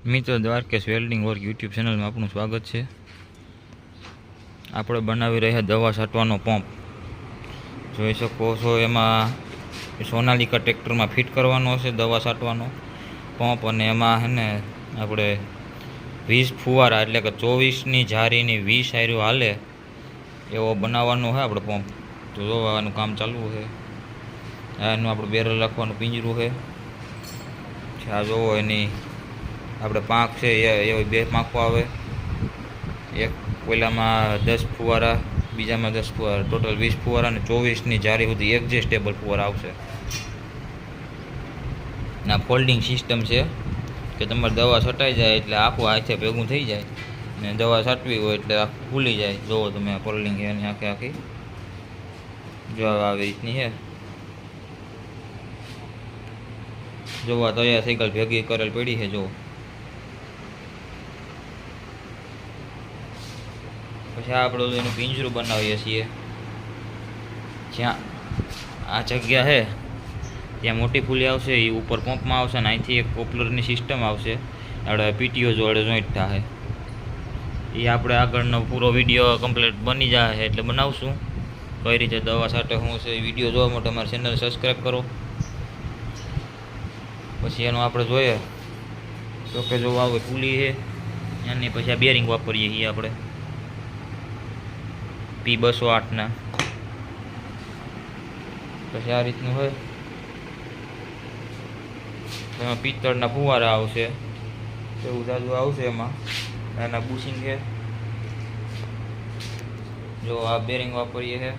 મિત્રો Dwarkesh welding work YouTube ચેનલમાં આપનું સ્વાગત છે. આપણે બનાવી રહ્યા દવા છાંટવાનો પંપ. જોઈ શકો છો એમાં સોનાલિકા ટ્રેક્ટરમાં ફિટ કરવાનો છે દવા છાંટવાનો પંપ અને એમાં છે ને આપણે વીસ ફુવારા એટલે કે ચોવીસની જારીની વીસ આયરું હાલે એવો બનાવવાનો છે આપણે પંપ. તો જોવાનું કામ ચાલુ છે એનું આપણે બેરલ રાખવાનું પિંજરું છે આ જોવો એની આપણે પાંખ છે, એ એવી બે પાંખો આવે. એક પહેલાંમાં દસ ફુવારા, બીજામાં દસ ફુવારા. ટોટલ વીસ ફુવારા અને ચોવીસની જારી સુધી એડજસ્ટેબલ ફુવારા આવશે. ના ફોલ્ડિંગ સિસ્ટમ છે કે તમારે દવા છટાઈ જાય એટલે આખું હાથે ભેગું થઈ જાય. ને દવા છાંટવી હોય એટલે આખું ખુલી જાય. જોવો તમે ફોલ્ડિંગ છે એની આખી આખી. જો આવી રીતની છે. જોવા તૈયાર સાયકલ ભેગી કરેલ પડી છે જો પછી આપણે ઓલું એનું પિંજરું બનાવીએ છીએ. જ્યાં આ જગ્યા છે ત્યાં મોટી ફૂલી આવશે એ ઉપર પંપમાં આવશે ને અહીંથી એક પોપ્યુલરની સિસ્ટમ આવશે. આપણે પીટીઓ જોડે જોઈન્ટ થાય એ આપણે આગળનો પૂરો વીડિયો કમ્પ્લીટ બની જાય એટલે બનાવશું. કઈ રીતે દવા સાથે શું છે એ વીડિયો જોવા માટે અમારી ચેનલ સબસ્ક્રાઈબ કરો. પછી એનું આપણે જોઈએ. તો કે જો આવે ફૂલી છે એની પછી આ બેરિંગ વાપરીએ છીએ આપણે. પી બસો આઠના પછી આ રીતનું હોય. એમાં પિત્તળના ફુવારા આવશે. એવું જાજુ આવશે એમાં. એના બુશિંગ છે. જો આ બેરિંગ વાપરીએ છે.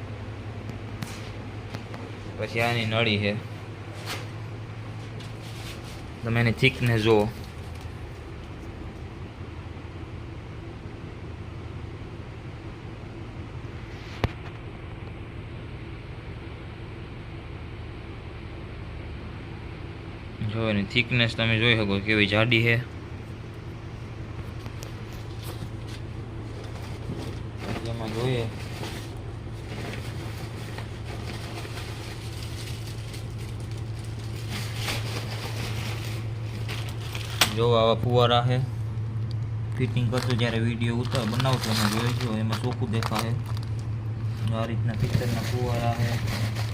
પછી આની નળી છે. તમે એની થિકનેસ જુઓ. જો એની થિકનેસ તમે જોઈ શકો કેવી જાડી છે. પછી એમાં જોઈએ. જો આવા ફુવારા છે. ફિટિંગ કરશો જ્યારે વીડિયો ઉતાર, બનાવશો અને જોઈશો એમાં ચોખ્ખું દેખાશે. આ રીતના પિક્ચરના ફુવારા છે. આ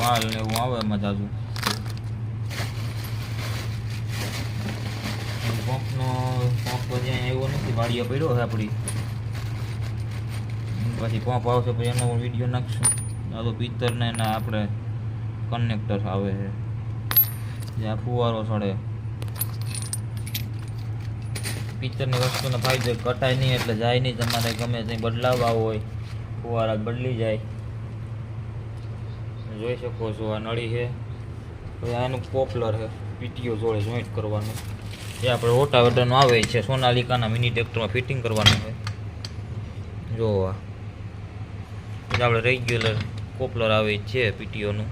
વાલ ને એવું આવે, એમાં જાજુ. પંપનો પંપ પછી એવો નથી વાડીએ પડ્યો છે આપણી. પછી પંપ આવશે પછી એનો વીડિયો નાખશું. આ તો પિત્તરને એના આપણે કનેક્ટર આવે છે. જ્યાં ફુવારો સડે. પિત્તરની વસ્તુનો ફાયદો કટાય નહીં, એટલે જાય નહીં. તમારે ગમે ત્યાં બદલાવવા હોય, ફુવારા બદલી જાય. જોઈ શકો છો, આ નળી છે. પછી આનું પોપલર છે, પીટીઓ જોડે જોઈન્ટ કરવાનું. એ આપણે રોટાવેટરનું આવે છે, સોનાલિકાના મિની ટ્રેક્ટરમાં ફિટિંગ કરવાનું છે. જો આપણે રેગ્યુલર પોપલર આવે છે પીટીઓનું.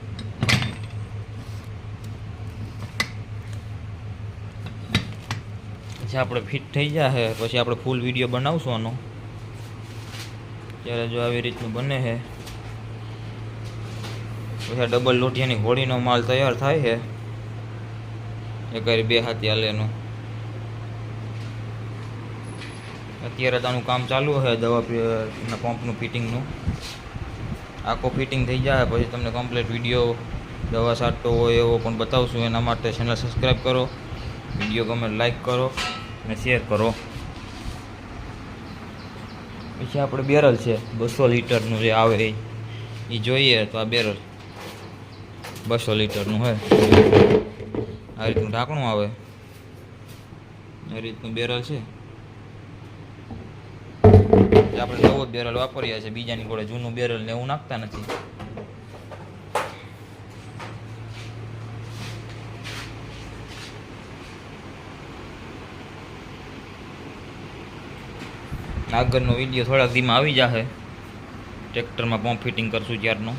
પછી આપણે ફિટ થઈ જશે પછી આપણે ફૂલ વીડિયો બનાવશું આનો. ત્યારે જો આવી રીતનું બને છે. આ ડબલ લોટિયાની હોળીનો માલ તૈયાર થાય છે. એ કરી બે હાથી લેનો અત્યારે તાનું કામ ચાલુ છે, દવા પંપનું ફિટિંગનું. આખો ફિટિંગ થઈ જાય, પછી તમને કમ્પ્લીટ વીડિયો દવા છાંટતો હોય એવો પણ બતાવશું. એના માટે ચેનલ સબસ્ક્રાઈબ કરો વીડિયો ગમે લાઈક કરો, અને શેર કરો. પછી આપણે બેરલ છે, બસો લીટરનું જે આવે એ. જોઈએ તો આ બેરલ. બસો લીટરનું હોય. આ રીતનું ઢાંકણું આવે. આ રીતનું બેરલ છે. આપણે નવો જ બેરલ વાપરીએ છીએ, બીજાની કોડે જૂનું બેરલ ને એવું નાખતા નથી. આગળનો વીડિયો થોડાક ધીમા આવી જશે ટ્રેક્ટરમાં પંપ ફિટિંગ કરશું ત્યારનો